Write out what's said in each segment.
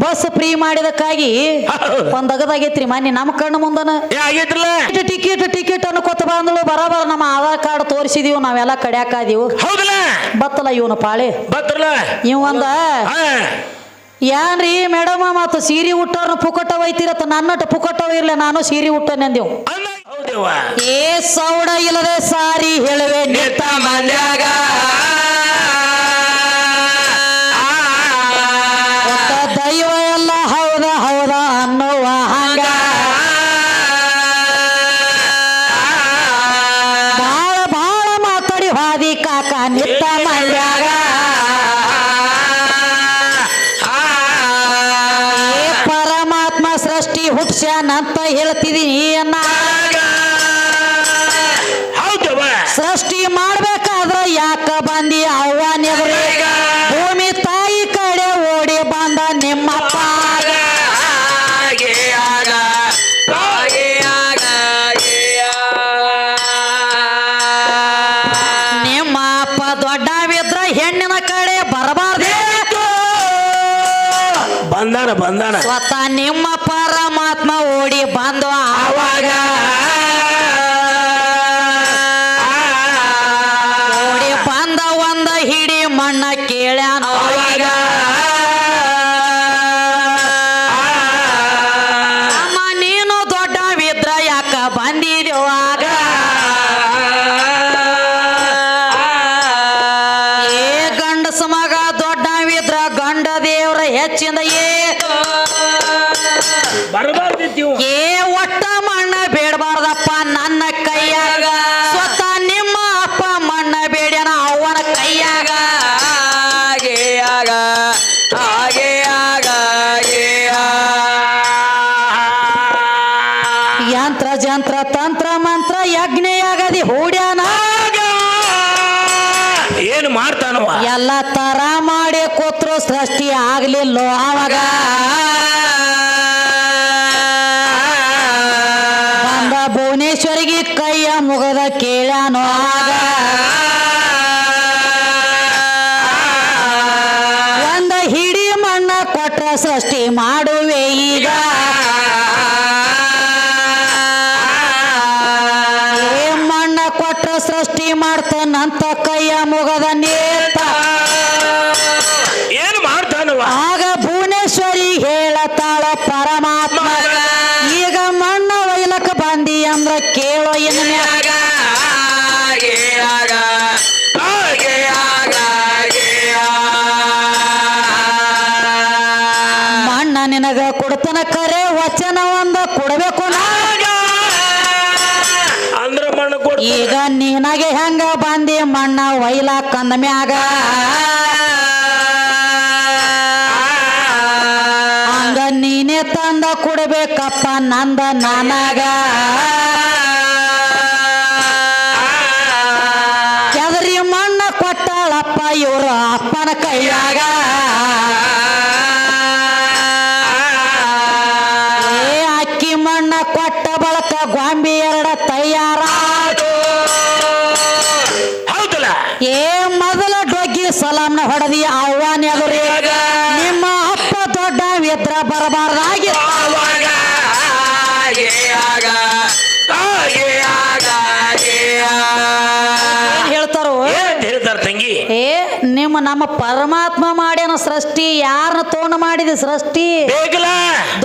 Bus free ಮಾಡಿದಕ್ಕಾಗಿ. ಒಂದ್ ಅಗದಾಗೈತ್ರಿ ಮೊನ್ನೆ ನಮ್ಮ ಕಣ್ಣು ಮುಂದನ. ಆಗೈತ್ರಲ್ಲ? ಟಿಕೆಟ್ ಟಿಕೆಟ್ ಅನ್ಕೋತ ಬಂದಳು ಬರಾಬರ ನಮ್ಮ ಆಧಾರ್ ಕಾರ್ಡ್ ತೋರಿಸಿದೀವಿ ನಾವೆಲ್ಲ ಕಡ್ಯಾಕಾದೀವು ಹೌದಲ್ಲ? ಬತ್ತಲ್ಲ ಇವನು ಪಾಳಿ. ಇವಂದ ಇವ್ ಒಂದ ಹಾ. ಏನ್ರಿ ಮೇಡಮ್ ಮತ್ತು ಸೀರೆ ಉಟ್ಟವ್ರನ್ನ ಪುಕಟ ಒಯ್ತಿರತ್ತ ನನ್ನಟ್ಟು ಪುಕಟ ಇರ್ಲಿ ನಾನು ಸೀರೆ ಉಟ್ಟನೆಂದೆವು ಅಂದೇವು. ಏ ಸೌಡ ಇಲ್ಲದೆ ಸಾರಿ ಹೇಳುವೆ ನಿತ್ತ ಮಂದ್ಯಾಗ ನಿತ್ತ ಮಂದ್ಯಾಗ ಏ ಪರಮಾತ್ಮ ಸೃಷ್ಟಿ ಹುಟ್ಸ್ಯಾನಂತ ಹೇಳ್ತಿದೀನಿ. ಬಂದಾನ. ಸ್ವತಃ ನಿಮ್ಮ ಪರಮಾತ್ಮ ಓಡಿ ಬಂದು ಆವಾಗ ಆಗ್ಲಿಲ್ಲೋ ಅವಾಗ ಈಗ ನೀನಾಗೆ ಹೆಂಗ ಬಂದಿ ಮಣ್ಣ ವೈಲ ಕಂದ ಮ್ಯಾಗ? ಹಂಗ ನೀನೇ ತಂದ ಕೊಡ್ಬೇಕಪ್ಪ ನಂದ ನನಗ. ನಿಮ್ಮ ನಮ್ಮ ಪರಮಾತ್ಮ ಮಾಡ್ಯಾನ ಸೃಷ್ಟಿ ಯಾರನ್ನ ತೋಣ ಮಾಡಿದ ಸೃಷ್ಟಿ?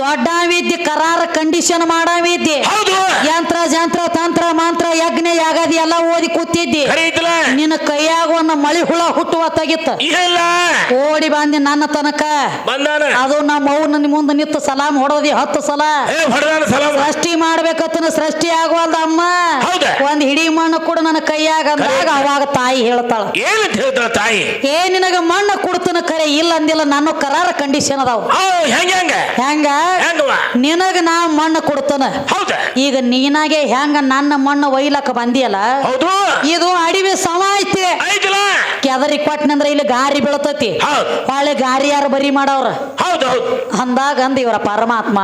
ದೊಡ್ಡ ವಿದ್ಯೆ ಕರಾರ ಕಂಡೀಷನ್ ಮಾಡವಿದ್ದೆ. ಯಂತ್ರ ಜಂತ್ರ ತಂತ್ರ ಮಂತ್ರ ಯಜ್ಞ ಯಾಗದಿ ಎಲ್ಲ ಓದಿ ಕೂತಿದ್ದಿ. ನಿನ್ನ ಕೈಯಾಗ ಒಂದು ಮಳಿ ಹುಳ ಹುಟ್ಟುವ ತೆಗಿತ್ತ. ಓಡಿ ಬಂದಿ ನನ್ನ ತನಕ. ಅದು ನಮ್ಮ ನನ್ನ ಮುಂದೆ ನಿಂತು ಸಲಾಮ್ ಹೊಡೋದಿ ಹತ್ತು ಸಲ. ಸೃಷ್ಟಿ ಮಾಡ್ಬೇಕತ್ತ ಸೃಷ್ಟಿ ಆಗುವಲ್ದ ಅಮ್ಮ? ಒಂದ್ ಹಿಡಿ ಮಣ್ಣು ಕೂಡ ನನ್ನ ಕೈಯಾಗ ಅಂದಾಗ ಅವಾಗ ತಾಯಿ ಹೇಳ್ತಾಳ ತಾಯಿ? ನಿನಗ ಮಣ್ಣು ಕೊಡ್ತನ ಕರೆ ಇಲ್ಲ ಅಂದಿಲ್ಲ ನಾನು ಕರಾರ ಕಂಡೀಷನ್ ಅದಾವ. ಹೆಂಗ ನಿನಗ ನಾ ಮಣ್ಣು ಕೊಡ್ತಾನ. ಈಗ ನೀನಾಗೆ ಹೆಂಗ ನನ್ನ ಮಣ್ಣು ಒಯ್ಲಕ್ಕ ಬಂದಿಯಲ್ಲ ಇದು ಅಡಿವೆ ಸಮ ಐತಿ. ಕೆದರಿ ಕೊಟ್ಟನಂದ್ರ ಇಲ್ಲಿ ಗಾರಿ ಬೀಳತತಿ. ಹೊಳೆ ಗಾರಿ ಯಾರು ಬರಿ ಮಾಡವ್ರ? ಅಂದಾಗ ಅಂದ ಇವರ ಪರಮಾತ್ಮ.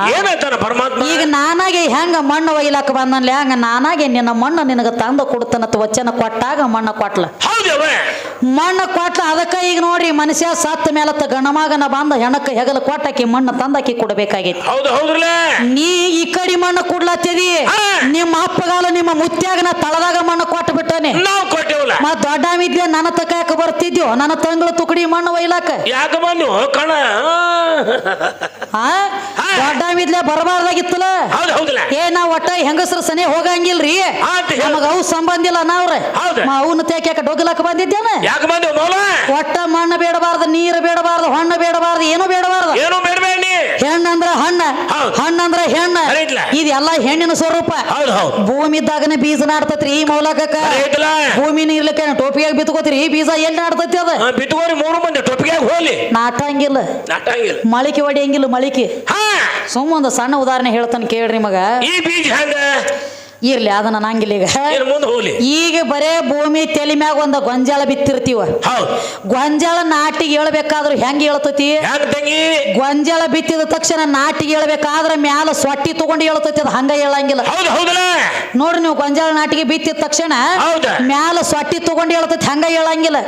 ಈಗ ನಾನಾಗೆ ಹೆಂಗ ಮಣ್ಣು ಒಯ್ಲಕ್ಕ ಬಂದನ್ಲಿ ಹಂಗ ನಾನಾಗೆ ನಿನ್ನ ಮಣ್ಣು ನಿನಗ ತಂದು ಕೊಡ್ತಾನ ವಚನ ಕೊಟ್ಟಾಗ ಮಣ್ಣ ಕೊಟ್ಲ. ಮಣ್ಣು ಕೊಟ್ಲ ಅದಕ್ಕ ಈಗ ನೋಡ್ರಿ ಮನುಷ್ಯ ಸತ್ತ ಮೇಲತ್ತ ಗಣಮಗನ ಬಂದ ಹೆಣಕ್ಕ ಹೆಗಲ ಕೊಟ್ಟಾಕಿ ಮಣ್ಣು ತಂದಾಕಿ ಕೊಡಬೇಕಾಗೈತಿ. ಹೌದು ನೀ ಈ ಕಡಿ ಮಣ್ಣು ಕೊಡ್ಲತ್ತೀ ನಿಮ್ಮ ಅಪ್ಪಗಾಲ ನಿಮ್ಮ ಮುತ್ಯಾಗ ನಾ ತಳದಾಗ ಮಣ್ಣು ಕೊಟ್ಟು ಬಿಟ್ಟನೆ ನಾವು ಕೊಟ್ಟೇವಲ್ಲ? ಮತ್ ದೊಡ್ಡ ಇದ್ದೆ ನನ್ನ ತಕ್ಕ ಬರ್ತಿದ್ಯೋ? ನನ್ನ ತಂಗಳ ತುಕಡಿ ಮಣ್ಣು ಒಯ್ಲಾಕ. ಯಾಕೆ ಬಂದು ಕಣ. ಹಾ ಹಾ. ದೊಡ್ಡ ಇದ್ಲೆ ಬರಬಾರ್ದಾಗಿತ್ತಲ್ಲ? ಏ ನಾವ್ ಒಟ್ಟ ಹೆಂಗಸ್ರ ಸನೆ ಹೋಗಂಗಿಲ್ರಿ. ನಮಗ ಅವು ಸಂಬಂಧ ಇಲ್ಲ ನಾವ್ರೆ. ಹೌದು. ಅವನ್ನ ತೇಕ್ಯಾಕ ಡೊಗ್ಲಾಕ ಬಂದಿದ್ದೇನ? ಒಟ್ಟ ಮಣ್ಣು ಬೇಡಬಾರ್ದು ನೀರು ಬೇಡಬಾರ್ದು ಹಣ್ಣು ಬೇಡಬಾರ್ದು ಏನು ಬೇಡಬಾರ್ದು. ಏನು ಬೇಡಬೇಡಿ. ಹೆಣ್ಣಂದ್ರ ಹಣ್ಣ. ಹಣ್ಣಂದ್ರ ಹೆಣ್ಣ. ಇದೆಲ್ಲ ಹೆಣ್ಣಿನ ಸ್ವರೂಪ. ಭೂಮಿ ಇದ್ದಾಗನೇ ಬೀಜ ನಾಡ್ತತ್ರಿ ಈ ಮೌಲಕಕ್ಕ. ಭೂಮಿ ನೀರ್ಲಿಕ್ಕೆ ಟೋಪಿಯಾಗಿ ಬಿತ್ಕೋತೀರಿ ಈ ಬೀಜ ಎಲ್ಲಿ ನಾಡ್ತತಿ ಅದ? ಬಿತ್ಕೋರಿ ಮೂರು ಮಂದಿ ಟೋಪಿಯಾಗಿ ಹೋಲಿ ನಾಟಂಗಿಲ್ಲ. ಮಳಿಕೆ ಹೊಡಿಯಂಗಿಲ್ಲ ಮಳಿಕೆ. ಹಾ. ಸುಮ್ಮ ಒಂದು ಸಣ್ಣ ಉದಾಹರಣೆ ಹೇಳ್ತಾನೆ ಕೇಳ್ರಿ ಮಗ. ಈ ಬೀಜ ಹೆಂಗ? ಇರ್ಲಿ ಅದನ್ನ ನಂಗಿಲ್ಲ ಈಗ. ಏನು ಮುಂದೆ ಹೋಗ್ಲಿ. ಈಗ ಬರೇ ಭೂಮಿ ತೆಲಿ ಮ್ಯಾಗ ಒಂದು ಗೊಂಜಾಳ ಬಿತ್ತಿರ್ತೀವ. ಹೌದು. ಗೊಂಜಾಳ ನಾಟಿಗೆ ಹೇಳ್ಬೇಕಾದ್ರೂ ಹೆಂಗ್ ಹೇಳ್ತೈತಿ? ಹೆಂಗ ತಂಗಿ? ಗೊಂಜಾಳ ಬಿತ್ತಿದ ತಕ್ಷಣ ನಾಟಿಗೆ ಹೇಳ್ಬೇಕಾದ್ರೆ ಮ್ಯಾಲ ಸೊಟ್ಟಿ ತಗೊಂಡು ಹೇಳ್ತತಿ ಅದು ಹಂಗ ಹೇಳಂಗಿಲ್ಲ. ಹೌದು ಹೌದಲ್ಲ? ನೋಡ್ರಿ ನೀವು ಗೊಂಜಾಳ ನಾಟಿಗೆ ಬಿತ್ತಿದ ತಕ್ಷಣ ಹೌದ. ಮ್ಯಾಲ ಸೊಟ್ಟಿ ತಗೊಂಡು ಹೇಳ್ತತಿ ಹಂಗ ಹೇಳಂಗಿಲ್ಲ.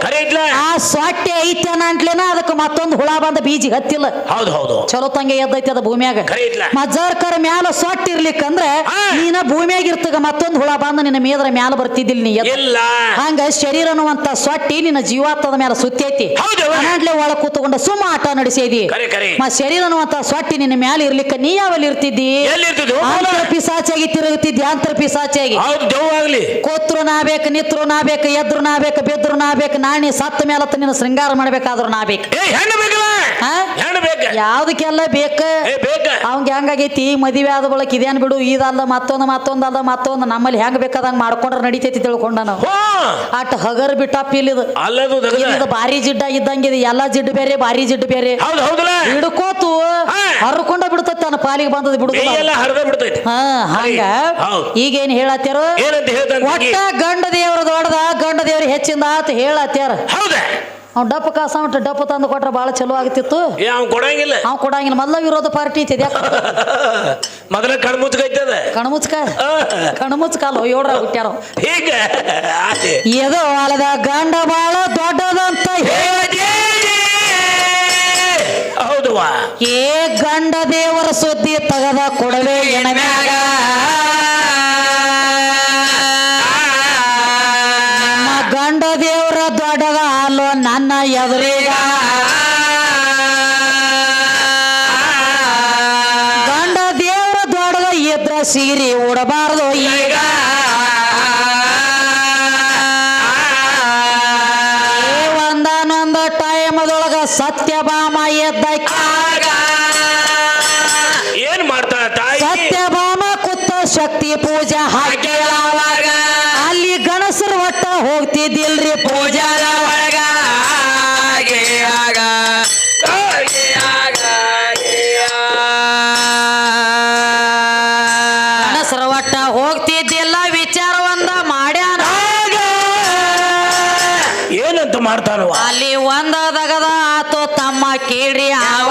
ಆ ಸೊಟ್ಟಿ ಐತಿ ಅಂಟ್ಲೇನ ಅದಕ್ಕೆ ಮತ್ತೊಂದು ಹುಳ ಬಂದ ಬೀಜ ಹತ್ತಿಲ್ಲ. ಹೌದು ಹೌದು. ಚಲೋ ತಂಗೆ ಎದ್ದೈತಿ ಅದ ಭೂಮ್ಯಾಗ. ಕರ್ ಮ್ಯಾಲ ಸೊಟ್ಟಿ ಇರ್ಲಿಕ್ಕಂದ್ರೆ ಹಾ. ನೀನ ಭೂಮಿಯಾಗ ಇರ್ತಗ ಮತ್ತೊಂದು ಹುಳ ಬಂದು ನಿನ್ನ ಮೇದ್ರ ಮ್ಯಾಲ ಬರ್ತಿದ್ದಿಲ್ಲ ನೀ ಎದ್ದು. ಇಲ್ಲ. ಹಂಗ ಶರೀರ ಅನ್ನುವಂತ ಸೊಟ್ಟಿ ನಿನ್ನ ಜೀವಾತ್ಮದ ಮೇಲೆ ಸುತ್ತೈತಿ. ಹೌದವ್ವ. ಅನಾಡ್ಲೆ ಒಳ ಕೂತ್ಕೊಂಡು ಸುಮ್ಮ ಆಟ ನಡೆಸಿದಿ. ಮ ಶರೀರ ಅನ್ನುವಂತ ಸೊಟ್ಟಿ ನಿನ್ನ ಮ್ಯಾಲ ಇರ್ಲಿಕ್ಕ ನೀ ಯಾವಲ್ಲಿ ಇರ್ತಿದ್ದಿ? ಅಂತರ ಪಿಸಾಚಾಗಿ ತಿರುಗುತ್ತಿದ್ದಿ ಅಂತರ ಪಿಸಾಚಾಗಿ ಹೌದು ದೆವ್ವ ಆಗ್ಲಿ. ಕೂತ್ರು ನಾ ಬೇಕು ನಿತ್ರು ನಾ ಬೇಕು ಎದ್ರು ನಾ ಬೇಕು ಬೆದ್ರು ನಾ ಬೇಕು ನಾಣಿ ಸತ್ತ ಮೇಲತ್ತ ನಿನ್ನ ಶೃಂಗಾರ ಮಾಡ್ಬೇಕಾದ್ರು ನಾ ಬೇಕು. ಏ ಹೆಣ್ಣು ಬೇಕಲ್ಲ? ಹಾ? ಹೆಣ್ಣು ಬೇಕ ಯಾವ್ದಕ್ಕೆಲ್ಲ ಬೇಕ? ಅವಂಗ ಹೆಂಗಾಗೈತಿ? ಮದುವೆ ಆದ ಬಳಕ ಇದೇನ್ ಬಿಡು? ಇದಲ್ಲ ಮತ್ತೊಂದು ಅಲ್ಲ ಮತ್ತೊಂದು. ನಮ್ಮಲ್ಲಿ ಹೆಂಗ್ ಬೇಕಾದಂಗ ಮಾಡ್ಕೊಂಡ್ರೆ ನಡಿತೈತಿ ತಿಳ್ಕೊಂಡ ನಾವು ಅಟ್ ಹಗರ್ ಬಿಟ್ಟಪ್ಪ ಇಲ್ಲಿದು. ಇದು ಭಾರಿ ಜಿಡ್ಡ ಇದ್ದಂಗೆ ಇದು. ಎಲ್ಲಾ ಜಿಡ್ಡು ಬೇರೆ ಭಾರಿ ಜಿಡ್ಡು ಬೇರೆ. ಹಿಡ್ಕೋತು. ಹರ್ಕೊಂಡ ಬಿಡ್ತೈತಿ ತನ್ನ ಪಾಲಿಗೆ ಬಂದದ ಬಿಡ್ತೈತಿ. ಹಾ ಹಂಗ. ಈಗೇನ್ ಹೇಳತ್ತಾರ ಒಟ್ಟ ಗಂಡ ದೇವ್ರ ದೊಡ್ಡದ ಗಂಡ ದೇವ್ರ ಹೆಚ್ಚಿಂದ ಆತ ಹೇಳತ್ಯಾರ. ಹೌದ ಅವ್ ಡಪ್ಪ ಕಾಸ ಉಂಟು ಡಪ್ಪ ತಂದು ಕೊಟ್ರೆ ಬಹಳ ಚಲೋ ಆಗ್ತಿತ್ತು. ಏ ಅವ್ನ್ ಕೊಡಂಗಿಲ್ಲ. ಅವ್ ಕೊಡಂಗಿಲ್ಲ ಮೊದಲ ವಿರೋಧ ಪಾರ್ಟಿ ಐತಿ ಮೊದಲ ಕಣ್ಮುಚ್ಕ ಮುಚ್ಕೈತದ ಕಣ್ಮುಚ್ಕ ಕಣ್ಮುಚ್ಕಾಲ ಏಳ್ರ ಹುಟ್ಟ್ಯಾರ ಹೀಗ. ಎದು ಅಲ್ಲದ ಗಂಡ ಬಾಳ ದೊಡ್ಡದಂತ ಹೌದವಾ ಏ ಗಂಡ ದೇವರ ಸುದ್ದಿ ತಗದ ಕೊಡವೆ ಎಣಮ್ಯಾಗ ಗಂಡ ದೇವರ ದೊಡ್ಡದ ನನ್ನ ಎದುರಿಗ. ಗಂಡ ದೇವರ ದೊಡ್ಡದ ಇದ್ರ ಸೀರೆ ಉಡಬಾರ್ದು ಈಗ. ಒಂದಾನೊಂದ ಟೈಮದೊಳಗ ಸತ್ಯಭಾಮ ಎದ್ದ ಏನ್ ಮಾಡ್ತಾಳ ತಾಯಿ? ಸತ್ಯಭಾಮ ಕುತ್ತ ಶಕ್ತಿ ಪೂಜಾ ಹಾಕ್ಯಾವಾಗ ಮಾಡ್ತಾನವ ಅಲ್ಲಿ ಒಂದ ದಗದ ಆತು ತಮ್ಮ ಕೇಳ್ರಿ ಆವಾಗ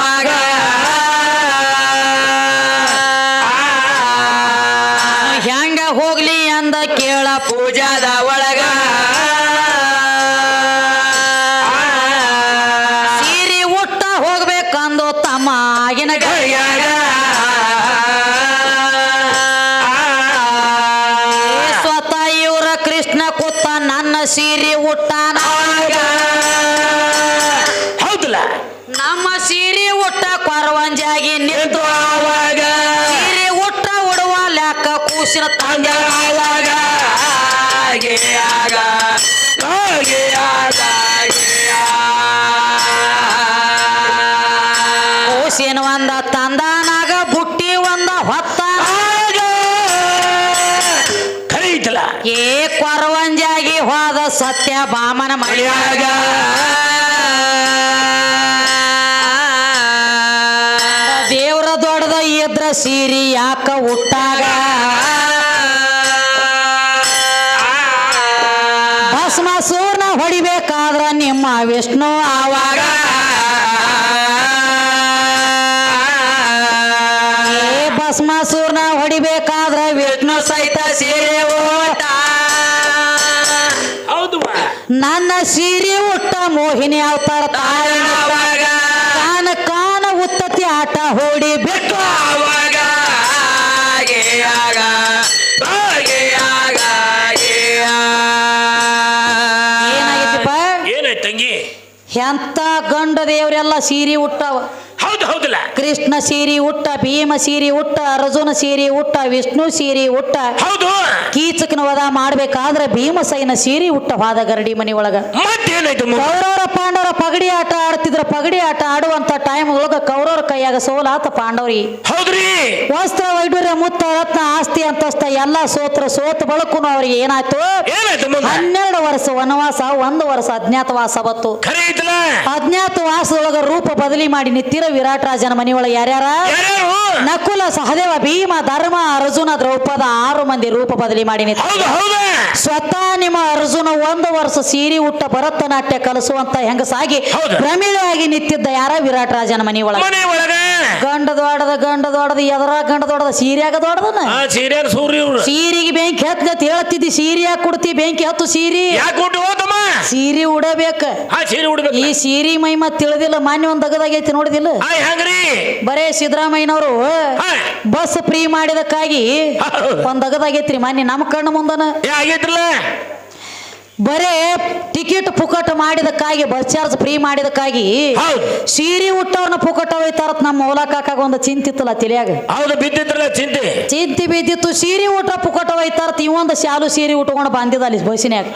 ಸತ್ಯ ಬಾಮನ ಮಳಿಯಾಗ ದೇವ್ರ ದೊಡ್ಡದ ಇದ್ರ ಸೀರಿ ಯಾಕ ಹುಟ್ಟಾಗ? ಭಸ್ಮಾಸೂರ್ನ ಹೊಡಿಬೇಕಾದ್ರ ನಿಮ್ಮ ವಿಷ್ಣು ಆವಾಗ ಸೀರೆ ಉಟ್ಟ ಮೋಹಿನಿ ಅವತಾರ ಕಾನ ಕಾನ ಉತ್ತತಿ ಆಟ ಹೋಡಿ ಬಿಟ್ಟು. ಏನಾಗಿತ್ತಪ್ಪ? ಏನಾಯ್ತು ತಂಗಿ? ಎಂತ ಗಂಡ ದೇವರೆಲ್ಲ ಸೀರೆ ಉಟ್ಟವ. ಹೌದು ಹೌದಲ್ಲ. ಕೃಷ್ಣ ಸೀರಿ ಉಟ್ಟ ಭೀಮ ಸೀರಿ ಉಟ್ಟ ಅರ್ಜುನ ಸೀರಿ ಉಟ್ಟ ವಿಷ್ಣು ಸೀರಿ ಉಟ್ಟ ಹೌದು. ಕೀಚಕನ ವಧ ಮಾಡ್ಬೇಕಾದ್ರೆ ಭೀಮಸೈನ ಸೀರಿ ಉಟ್ಟ ವಾದ ಗರಡಿ ಮನಿ ಒಳಗ ಮತ್ತೇನಾಯ್ತು ಕೌರವರ ಪಾಂಡವರ ಪಗಡಿ ಆಟ ಆಡ್ತಿದ್ರ ಪಗಡಿ ಆಟ ಆಡುವಂತ ಟೈಮ್ ಒಳಗ ಕೌರವರ ಕೈಯಾಗ ಸೋಲಾತ ಪಾಂಡವರಿ. ಹೌದ್ರಿ. ವಸ್ತ್ರ ವೈಡೂರ್ಯ ಮುತ್ತ ರತ್ನ ಆಸ್ತಿ ಅಂತಸ್ತ ಎಲ್ಲಾ ಸೋತ್ರ ಸೋತ ಬಳಕುನು ಅವ್ರಿಗೆ ಏನಾಯ್ತು? ಹನ್ನೆರಡು ವರ್ಷ ವನವಾಸ ಒಂದು ವರ್ಷ ಅಜ್ಞಾತವಾಸ ಬತ್ತು ಅಜ್ಞಾತವಾಸದೊಳಗ ರೂಪ ಬದಲಿ ಮಾಡಿ ನಿತ್ತಿರ ರಾಜನ ಮನೆಯೊಳಗೆ ಯಾರ್ಯಾರ? ನಕುಲ ಸಹದೇವ ಭೀಮ ಧರ್ಮ ಅರ್ಜುನ ದ್ರೌಪದ ಆರು ಮಂದಿ ರೂಪ ಬದಲಿ ಮಾಡಿ ನಿಂತ ಸ್ವತಃ ನಿಮ್ಮ ಅರ್ಜುನ ಒಂದು ವರ್ಷ ಸೀರಿ ಉಟ್ಟ ಭರತನಾಟ್ಯ ಕಲಿಸುವಂತ ಹೆಂಗಸಾಗಿ. ಪ್ರಮಿಳಾಗಿ ನಿಂತಿದ್ದ ಯಾರ ವಿರಾಟ್ ರಾಜನ ಗಂಡ ದೊಡ್ಡದ ಗಂಡ ದೊಡ್ಡದ ಎದರ ಗಂಡ ದೊಡ್ಡದ ಸೀರೆಯಾಗ ದೊಡ್ಡದನ? ಆ ಸೀರಿಯರ್ ಸೂರ್ಯ ಇವ್ರು. ಸೀರೆಗೆ ಬೆಂಕಿ ಹೇಳ್ತಿದ್ದಿ ಕೊಡ್ತಿ ಬೆಂಕಿ ಹತ್ತು ಸೀರೆ? ಯಾಕೆ ಕೊಟ್ಟು ಹೋತಮ್ಮ ಸೀರೆ ಉಡಬೇಕ. ಆ ಸೀರೆ ಉಡ್ಬೇಕು. ಈ ಸೀರೆ ಮೈಮ ತಿಳಿದಿಲ್ಲ ಮಾನ್ಯ ಒಂದ್ ದಗದಾಗೈತಿ ನೋಡಿದಿಲ್ಲ? ಆ ಹೆಂಗ್ರಿ? ಬರೇ ಸಿದ್ದರಾಮಯ್ಯನವರು. ಬಸ್ ಫ್ರೀ ಮಾಡಿದಕ್ಕಾಗಿ ಹೌದು. ಒಂದ್ ದಗದಾಗೈತ್ರಿ ಮಾನ್ಯ ನಮ್ಮ ಕಣ್ಣು ಮುಂದನ. ಏ ಆಗೈತ್ರಲ್ಲ? ಬರೇ ಟಿಕೆಟ್ ಪುಕಟ್ ಮಾಡಿದಕ್ಕಾಗಿ ಬಸ್ ಚಾರ್ಜ್ ಫ್ರೀ ಮಾಡಿದಕ್ಕಾಗಿ ಸೀರೆ ಪುಕಟ ಹೋಯ್ತಾರ ನಮ್ಮ ಮೌಲ ಕಾಕಾಗ ಒಂದು ಚಿಂತಿತ್ತಲ್ಲ ತಿಳಿಯಾಗ ಹೌದು ಚಿಂತೆ. ಚಿಂತಿ ಬಿದ್ದಿತ್ತು ಸೀರೆ ಊಟ ಪುಕಟ ಹೋಯ್ತಾರ ಇವೊಂದು ಶಾಲು ಸೀರೆ ಉಟ್ಕೊಂಡು ಬಂದಿದ್ದ ಅಲ್ಲಿ ಬಸ್ಸಿನ್ಯಾಗ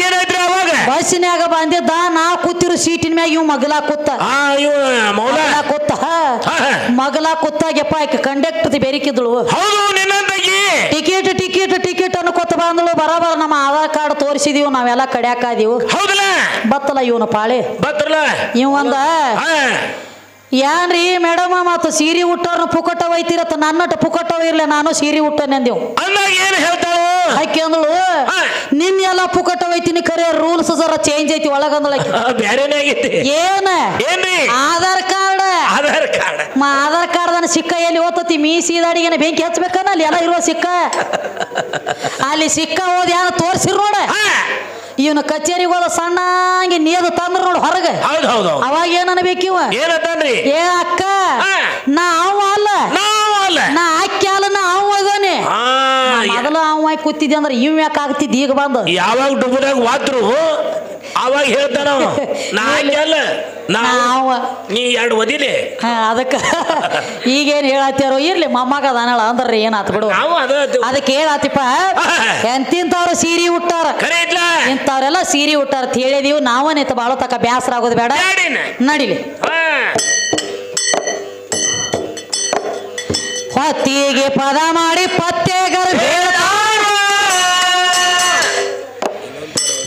ಏನಾಯ್ತ್ರಿ ಅವಾಗ ಬಸ್ಸಿನ್ಯಾಗ ಬಂದಿದ್ದ ನಾ ಕೂತಿರೋ ಸೀಟಿನ ಮ್ಯಾಗ ಇವ್ ಮಗಲ ಕೂತ. ಆ ಇವ ಮೌಲ? ಮಗಲ ಕೂತ. ಮಗಲಾ ಕೂತಾಗೆಪ್ಪ ಆಕೆ ಕಂಡಕ್ಟರ್ ಬೆರಿಕಿದ್ಳು. ಹೌದು ನಿನ್ನಂತಗಿ ಟಿಕೆಟ್ ಟಿಕೆಟ್ ಟಿಕೆಟ್ ಅನ್ಕೋತ ಬಂದಳು. ಬರಾಬರ ನಮ್ಮ ಆಧಾರ್ ಕಾರ್ಡ್ ತೋರಿಸಿದೀವಿ ನಾವೆಲ್ಲ ಕಡ್ಯಾಕಾದೀವು ಹೌದಲ್ಲ? ಬತ್ತಲ್ಲ ಇವನು ಪಾಳೆ. ಬತ್ರಲ್ಲ ಇವಂದ? ಹಾ. ಏನ್ರಿ ಮೇಡಮ್ ಮತ್ತು ಸೀರೆ ಹುಟ್ಟೋರ್ನ ಪುಕಟ ಒಯ್ತಿರತ್ತ ನನ್ನಟ್ಟು ಪುಕಟ ಇರ್ಲಿ ನಾನು ಸೀರೆ ಉಟ್ಟನೆಂದೆವು ಅಂದಾಗ ಏನ್ ಹೇಳ್ತಾಳು? ಆಕೆ ಅಂದಳು ಹಾ. ನಿನ್ನೆಲ್ಲ ಪುಕಟ ಒಯ್ತೀನಿ ಕರೆ ರೂಲ್ಸ್ ಜರ ಚೇಂಜ್ ಐತಿ ಒಳಗಂದಳ ಬ್ಯಾರೆನೇ ಆಗೈತಿ. ಏನ? ಆಧಾರ್ ಕಾರ್ಡ್. ಆಧಾರ್ ಕಾರ್ಡ್. ಮಾ ಆಧಾರ್ ಕಾರ್ಡ್ ಸಿಕ್ಕ ಎಲ್ಲಿ ಓದ್ತತಿ ಮೀಸಿ ದಾಡಿಗೆ ಬೆಂಕಿ ಹಚ್ಬೇಕನ್ನ ಅಲ್ಲಿ ಎಲ್ಲ ಇರುವ ಸಿಕ್ಕ? ಅಲ್ಲಿ ಸಿಕ್ಕ ಓದಿ ಯಾರು ತೋರ್ಸಿರ್ ನೋಡ? ಇವನು ಕಚೇರಿಗೆ ಹೋದ ಸಣ್ಣಂಗೆ ನೀರು ತಂದ್ರ ನೋಡು ಹೊರಗೆ. ಹೌದು ಹೌದು ಅವಾಗ ಏನ್ ಅನ್ಬೇಕಿವ ಏನಂತಾನ್ರಿ ಏ ಅಕ್ಕ. ನಾ ಅವ ಅಲ್ಲ. ನಾವು ಅಲ್ಲ. ನಾ ಅಕ್ಕಿ ಅಲ್ಲ ನಾ ಅವ ಅದಾನೆ. ಮೊದಲು ಅವ ಕೂತಿದ್ದೆ ಅಂದ್ರೆ ಇವ್ ಯಾಕೆ ಈಗ ಬಂದು? ಯಾವಾಗ ಡುಬುದಾಗ ವಾತ್ರು ಅವಾಗ ಹೇಳ್ತಾನ ಅವ. ನಾ ಹಾಗೆ ನಾವ ನೀ ಎರಡು ಒದಿಲಿ ಹಾ ಅದಕ್ಕ ಈಗೇನ್ ಹೇಳತ್ತಾರೋ ಇರ್ಲಿ ಮೊಮ್ಮಗ ಅದಾನಳ ಅಂದ್ರೆ ಏನಾತ್ ಬಿಡು. ನಾವು ಅದ ಅದಕ್ಕೆ ಹೇಳಾತಿಪ್ಪ ಎಂತಿಂತವ್ರು ಸೀರೆ ಉಟ್ಟಾರ. ಖರೆ ಐತ್ಲ ಇಂಥವ್ರೆಲ್ಲ ಸೀರೆ ಉಟ್ಟಾರ ಅಂತ ಹೇಳಿದೀವಿ ನಾವ ನಿಂತ ಬಾಳ ತಕ ಬ್ಯಾಸರ ಆಗೋದು ಬೇಡ. ಬ್ಯಾಡಿನ ನಡಿಲಿ. ಹಾ. ಹೊತ್ತಿಗೆ ಪದ ಮಾಡಿ ಪತ್ತೆಗರ್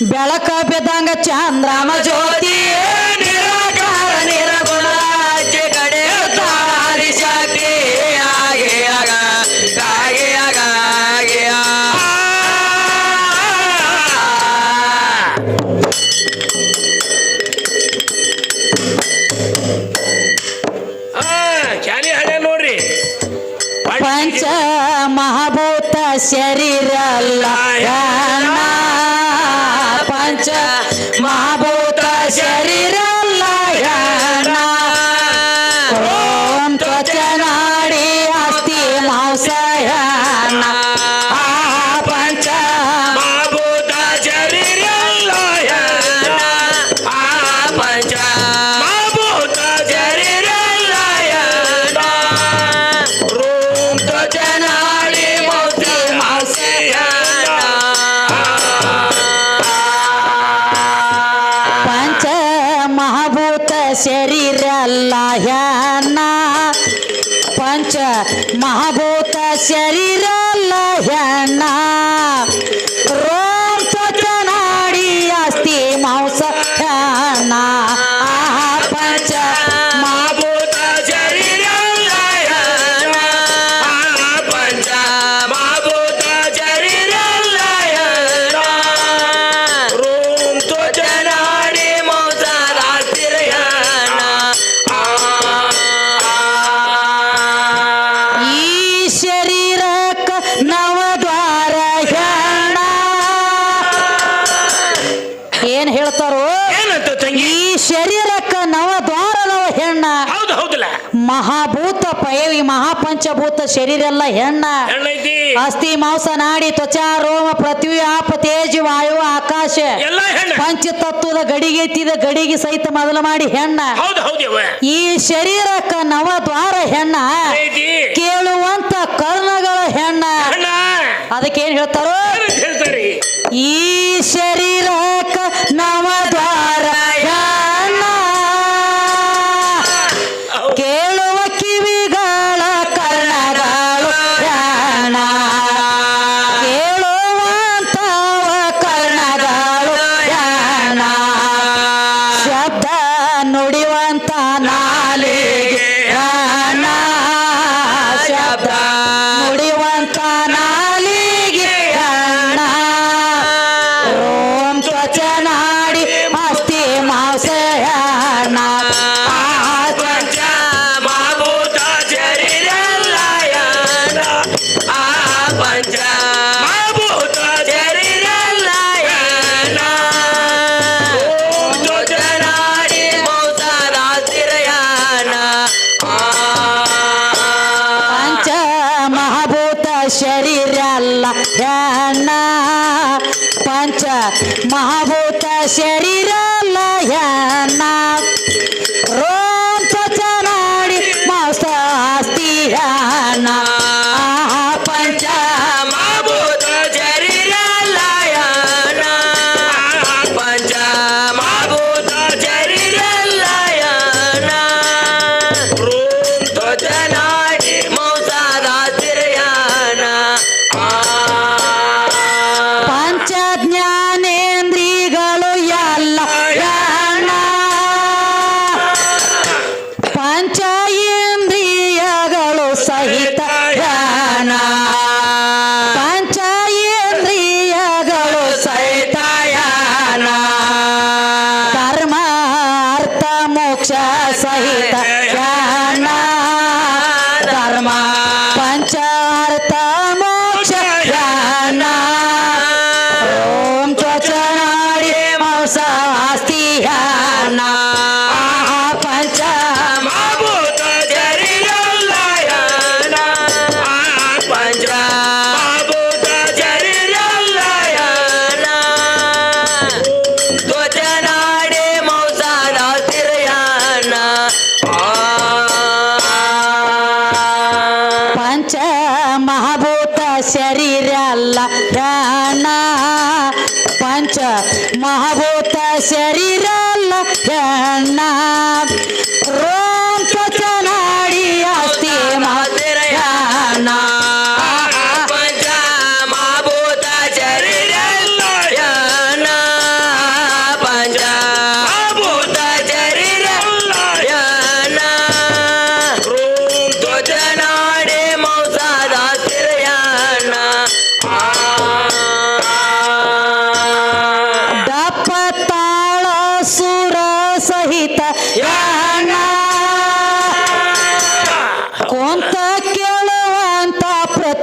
ಬೆಳಕ ಬಿದ್ದಂಗ ಚಂದ್ರಮ ಜ್ಯೋತಿ ನಿರಾಕಾರ ನಿರಗುಣ ಕಡೆ ತಾರಿ ಶಕ್ತಿ ಆಗೆ ಆಗ ಆಗೆ ಶಾಲಿ ಹಳೆ ನೋಡ್ರಿ. ಪಂಚ ಮಹಾಭೂತ ಶರೀರ ಅಲ್ಲ ಕೂತ ಶರೀರ ಎಲ್ಲ ಹೆಣ್ಣ. ಅಸ್ಥಿ ಮಾಂಸ ನಾಡಿ ತ್ವಚಾ ರೋಮ ಪೃಥ್ವಿ ಆಪ ತೇಜ ವಾಯು ಆಕಾಶ. ಪಂಚ ತತ್ವದ ಗಡಿಗೆ ತಿದ ಗಡಿಗೆ ಸಹಿತ ಮೊದಲು ಮಾಡಿ ಹೆಣ್ಣ. ಈ ಶರೀರಕ್ಕ ನವ ದ್ವಾರ ಹೆಣ್ಣ. ಕೇಳುವಂತ ಕರ್ಣಗಳ ಹೆಣ್ಣ. ಅದಕ್ಕೇನ್ ಹೇಳ್ತಾರೋ? ಸಹಿತ ಜ್ಞಾನ ಲಕ್ಷಣ ಪಂಚ ಮಹಾಭೂತ ಶರೀರ ಲಕ್ಷಣ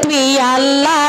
be Allah.